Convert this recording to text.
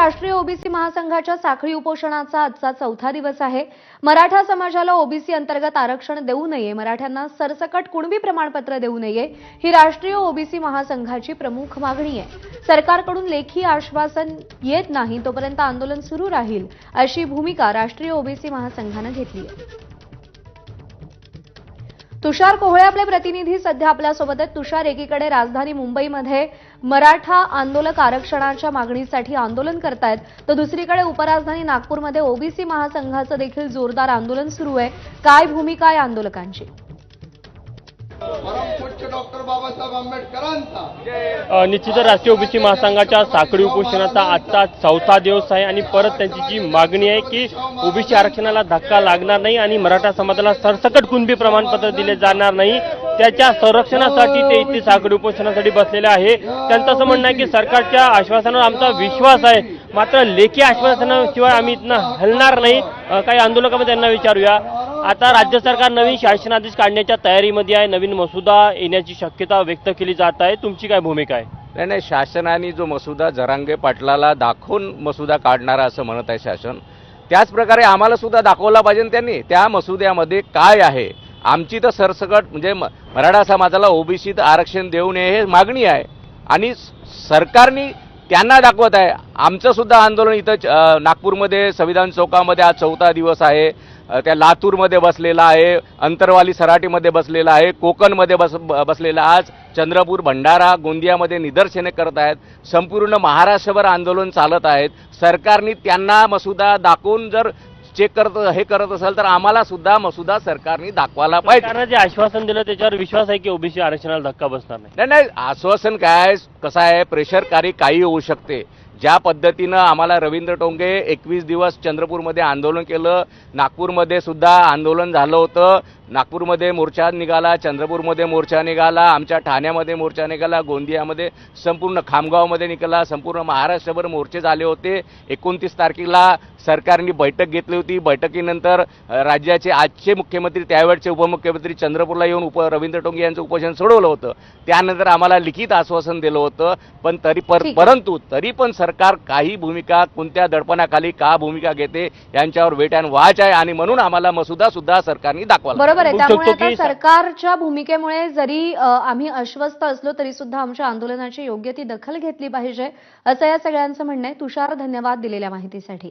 राष्ट्रीय ओबीसी महासंघाच्या साखळी उपोषणाचा आजचा चौथा दिवस आहे. मराठा समाजाला ओबीसी अंतर्गत आरक्षण देऊ नये मराठ्यांना सरसकट कुणबी प्रमाणपत्र देऊ नये ही राष्ट्रीय ओबीसी महासंघाची प्रमुख मागणी आहे. सरकारकडून लेखी आश्वासन येत नाही तोपर्यंत आंदोलन सुरू राहील अशी भूमिका राष्ट्रीय ओबीसी महासंघानं घेतली आहे. तुषार कोहळे आपले प्रतिनिधी सध्या आपल्यासोबत आहेत. तुषार एकीकडे राजधानी मुंबईमध्ये मराठा आंदोलक आरक्षणाच्या मागणीसाठी आंदोलन करतायत तर दुसरीकडे उपराजधानी नागपूरमध्ये ओबीसी महासंघाचं देखील जोरदार आंदोलन सुरू आहे. काय भूमिका आहे आंदोलकांची? डॉक्टर बाबासाहेब आंबेडकरांचा. राष्ट्रीय ओबीसी महासंघाच्या साखळी उपोषणाचा आजचा चौथा दिवस आहे आणि परत त्यांची जी मागणी आहे की ओबीसी आरक्षणाला धक्का लागणार नाही आणि मराठा समाजाला सरसकट कुणबी प्रमाणपत्र दिले जाणार नाही त्याच्या संरक्षणासाठी ते इथे साखळी उपोषणासाठी बसलेले आहे. त्यांचं असं म्हणणं आहे की सरकारच्या आश्वासनावर आमचा विश्वास आहे. मात्र लेखी आश्वासनाशिवाय आम्ही इथनं हलणार नाही. काही आंदोलकामध्ये त्यांना विचारूया. आता राज्य सरकार नवीन शासनादेश काढण्याच्या तयारीमध्ये आहे. नवीन मसुदा येण्याची शक्यता व्यक्त केली जात आहे. तुमची काय भूमिका आहे? नाही नाही शासनाने जो मसुदा जरांगे पाटलाला दाखवून मसुदा काढणारा असं म्हणत आहे शासन त्याच प्रकारे आम्हाला सुद्धा दाखवला पाहिजे त्यांनी. त्या मसुद्यामध्ये काय आहे? आमची तर सरसकट म्हणजे म- मराठा समाजाला ओबीसीत आरक्षण देऊ नये हे मागणी आहे. आणि सरकारनी सरकारने त्यांना दाखवत आहे. आमचंसुद्धा आंदोलन इथं नागपूरमध्ये संविधान चौकामध्ये आज चौथा दिवस आहे. त्या लातूरमध्ये बसलेला आहे अंतरवाली सराटीमध्ये बसलेला आहे कोकणमध्ये बस ब- बसलेला आज चंद्रपूर भंडारा गोंदियामध्ये निदर्शने करत आहेत. संपूर्ण महाराष्ट्रभर आंदोलन चालत आहेत. सरकारने त्यांना मसुदा दाखवून जर चेक करत हे करत असेल तर आम्हाला सुद्धा मसुदा सरकारने दाखवायला पाहिजे. जे आश्वासन दिलं त्याच्यावर विश्वास आहे की ओबीसी आरक्षणाला धक्का बसणार नाही? नाही नाही आश्वासन काय कसं आहे प्रेशरकारी काही होऊ शकते. ज्या पद्धतीनं आम्हाला रवींद्र टोंगे एकवीस दिवस चंद्रपूरमध्ये आंदोलन केलं नागपूरमध्ये सुद्धा आंदोलन झालं होतं नागपूरमध्ये मोर्चा निघाला चंद्रपूरमध्ये मोर्चा निघाला आमच्या ठाण्यामध्ये मोर्चा निघाला गोंदियामध्ये संपूर्ण खामगावमध्ये निघाला संपूर्ण महाराष्ट्रभर मोर्चे झाले होते. एकोणतीस तारखेला सरकारने बैठक घेतली होती. बैठकीनंतर राज्याचे आजचे मुख्यमंत्री त्यावेळचे उपमुख्यमंत्री चंद्रपूरला येऊन उप रवींद्र टोंगे यांचं उपोषण सोडवलं होतं. त्यानंतर आम्हाला लिखित आश्वासन दिलं होतं. पण तरी पर. परंतु तरी पण सरकार काही भूमिका कोणत्या दडपणाखाली का भूमिका घेते यांच्यावर वेट अँड वॉच आहे आणि म्हणून आम्हाला मसुदा सुद्धा सरकारने दाखवला बरोबर आहे. त्यामुळे आता सरकारच्या भूमिकेमुळे जरी आम्ही अस्वस्थ असलो तरी सुद्धा आमच्या आंदोलनाची योग्य ती दखल घेतली पाहिजे असं या सगळ्यांचं म्हणणं आहे. तुषार धन्यवाद दिलेल्या माहितीसाठी.